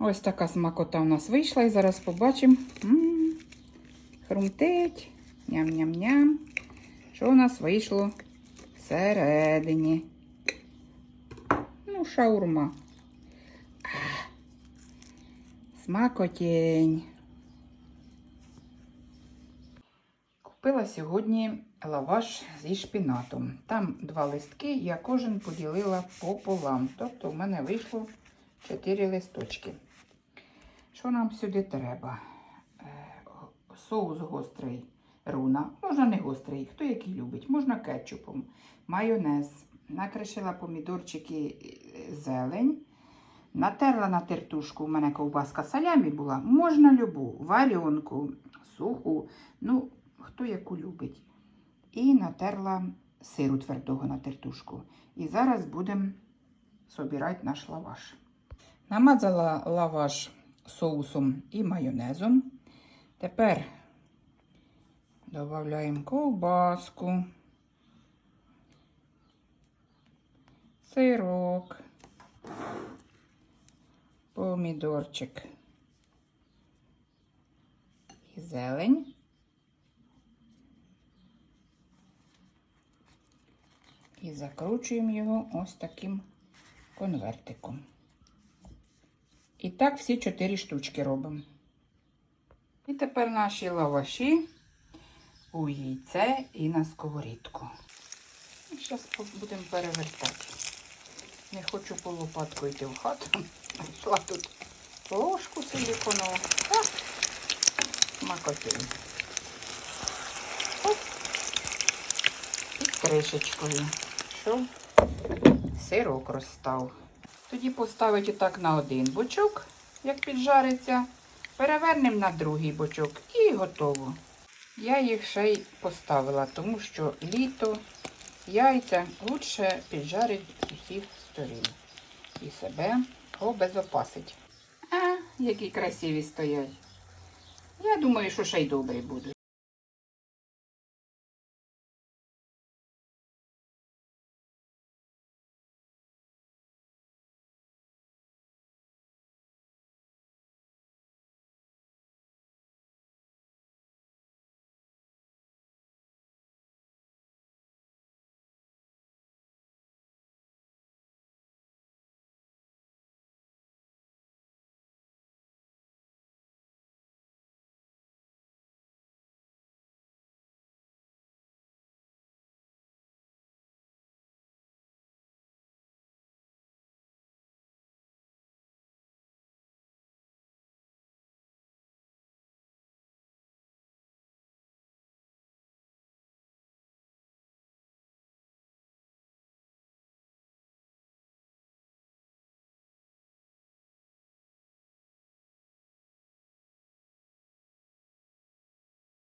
Ось така смакота у нас вийшла і зараз побачимо. Хрумтить. Ням-ням-ням. Що у нас вийшло всередині? Ну, шаурма. А, Смакотень. Купила сьогодні лаваш зі шпінатом. Там два листки, я кожен поділила пополам. Тобто в мене вийшло 4 листочки. Що нам сюди треба? Е, Соус гострий руна. Можна не гострий, хто який любить. Можна кетчупом, майонез. Накришила помідорчики е, зелень. Натерла на тертушку, у мене ковбаска салямі була. Можна любу, варіонку, суху, ну, хто яку любить. І натерла сиру твердого на тертушку. І зараз будемо собирати наш лаваш. Намазала лаваш соусом і майонезом. Тепер додаємо ковбаску, сирок, помідорчик і зелень. І закручуємо його ось таким конвертиком. І так всі чотири штучки робимо. І тепер наші лаваші у яйце і на сковорідку. Зараз будемо перевертати. Не хочу по лопатку йти в хату. Знайшла тут ложку силіконову. Оп. І кришечкою, щоб сирок розстав. Тоді поставити так на один бочок, як піджариться, перевернемо на другий бочок і готово. Я їх ще й поставила, тому що літо яйця лучше піджарить з усіх сторін. І себе обезопасить. А, які красиві стоять. Я думаю, що ще й добрі будуть.